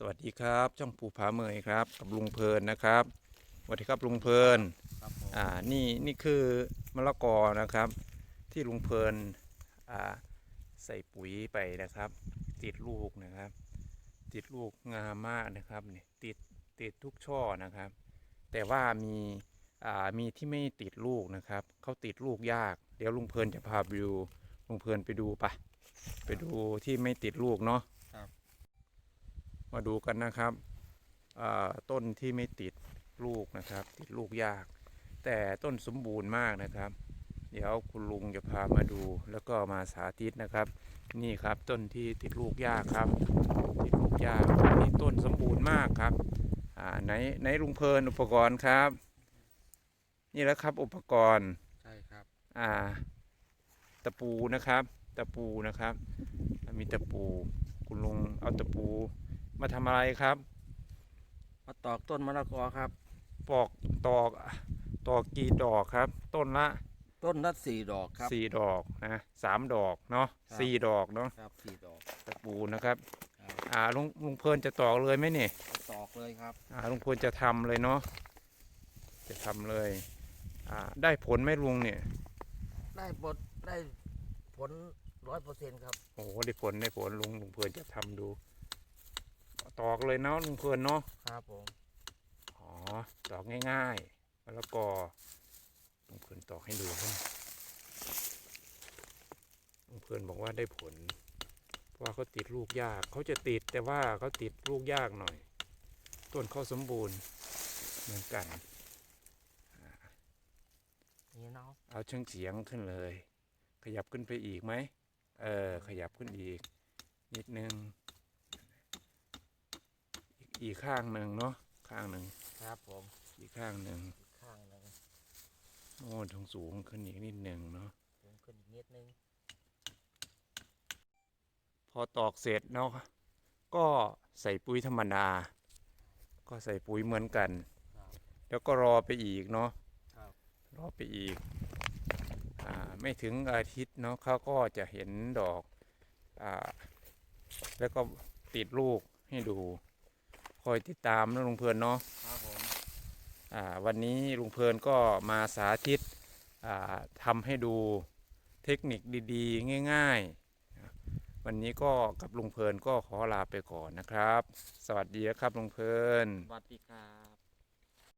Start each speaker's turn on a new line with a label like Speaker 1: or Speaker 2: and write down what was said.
Speaker 1: สวัสดีครับ ช่องภูผาเมยครับ กับลุงเพลินนะครับสวัสดีครับลุงเพลิน
Speaker 2: ครับผม
Speaker 1: อ่านี่นี่คือมะละกอนะครับ ที่ลุงเพลินอ่าใส่ปุ๋ยไปนะครับ ติดลูกนะครับ ติดลูกงามมากนะครับนี่ติดติดทุกช่อนะครับ แต่ว่ามีอ่ามีที่ไม่ติดลูกนะครับเขาติดลูกยาก เดี๋ยวลุงเพลินจะพาไปดูลุงเพลินไปดูปะไปดูที่ไม่ติดลูกเนาะ
Speaker 2: ครับ
Speaker 1: มาดูกันนะครับอ่าต้นที่ไม่ติดลูกนะครับ ติดลูกยาก แต่ต้นสมบูรณ์มากนะครับ เดี๋ยวคุณลุงจะพามาดูแล้วก็มาสาธิตนะครับ นี่ครับต้นที่ติดลูกยากครับ ติดลูกยากนี่ต้นสมบูรณ์มากครับอ่าไหนไหนลุงเพลินอุปกรณ์ครับ นี่แหล้วครับอุปกรณ์
Speaker 2: ใช่ครับ
Speaker 1: อ่าตะปูนะครับ ตะปูนะครับ มีตะปูคุณลุงเอาตะปู มาทำอะไรครับ
Speaker 2: มาตอกต้นมะละกอครับ
Speaker 1: ปอกตอกตอกกี่ดอกครับ ต้นละ
Speaker 2: ต้นละสี่ดอกครับ
Speaker 1: สี่ดอกนะสามดอกเนาะ
Speaker 2: ครับ
Speaker 1: สี่ดอกเนาะ
Speaker 2: ครับสี่ดอก
Speaker 1: ตะปูนะครับ
Speaker 2: ครับ
Speaker 1: อ่าลุงลุงเพลินจะตอกเลยไหมเนี่ย
Speaker 2: มาตอกเลยครับ
Speaker 1: อ่าลุงเพลินจะทำเลยเนาะจะทำเลย อ่าได้ผลไหมลุงเนี่ย
Speaker 2: ได้ผลได้ผลร้อยเปอร์เซ็นต์ครับ
Speaker 1: โอ้โหได้ผลได้ผลลุงลุงเพลินจะทำดู ตอกเลยเนาะลุงเพลินเนาะ
Speaker 2: ครับผม
Speaker 1: อ๋อตอกง่ายๆมะละกอลุงเพลินตอกให้ดูครับลุงเพลินบอกว่าได้ผลเพราะว่าเขาติดลูกยากเขาจะติดแต่ว่าเขาติดลูกยากหน่อย ต้นเขาสมบูรณ์เหมือนกัน
Speaker 2: นี่เนาะ
Speaker 1: เอาเชิงเสียงขึ้นเลย ขยับขึ้นไปอีกไหมเออขยับขึ้นอีก นิดนึง อีกอีกข้างหนึ่งเนาะข้างหนึ่ง
Speaker 2: ครับผม
Speaker 1: อีกข้างหนึ่ง
Speaker 2: อีกข้างหนึ่ง
Speaker 1: โอ้ทงสูงขึ้นอีกนิดหนึ่งเนาะ
Speaker 2: สูงขึ้นอีกนิดนึง
Speaker 1: พอตอกเสร็จเนาะก็ใส่ปุ๋ยธรรมดา ก็ใส่ปุ๋ยเหมือนกัน
Speaker 2: ครับ
Speaker 1: แล้วก็รอไปอีกเนาะ
Speaker 2: ครับ
Speaker 1: รอไปอีกอาไม่ถึงอาทิตย์เนาะเขาก็จะเห็นดอกอาแล้วก็ติดลูกให้ดูค อยติดตามนะลุงเพลินเนาะ
Speaker 2: ครับผม
Speaker 1: อ่าวันนี้ลุงเพลินก็มาสาธิตอ่าทำให้ดูเทคนิคดีๆ ง่ายๆ วันนี้ก็กับลุงเพลินก็ขอลาไปก่อนนะครับ สวัสดีนะครับลุงเพลิน
Speaker 2: สวัสดีครับ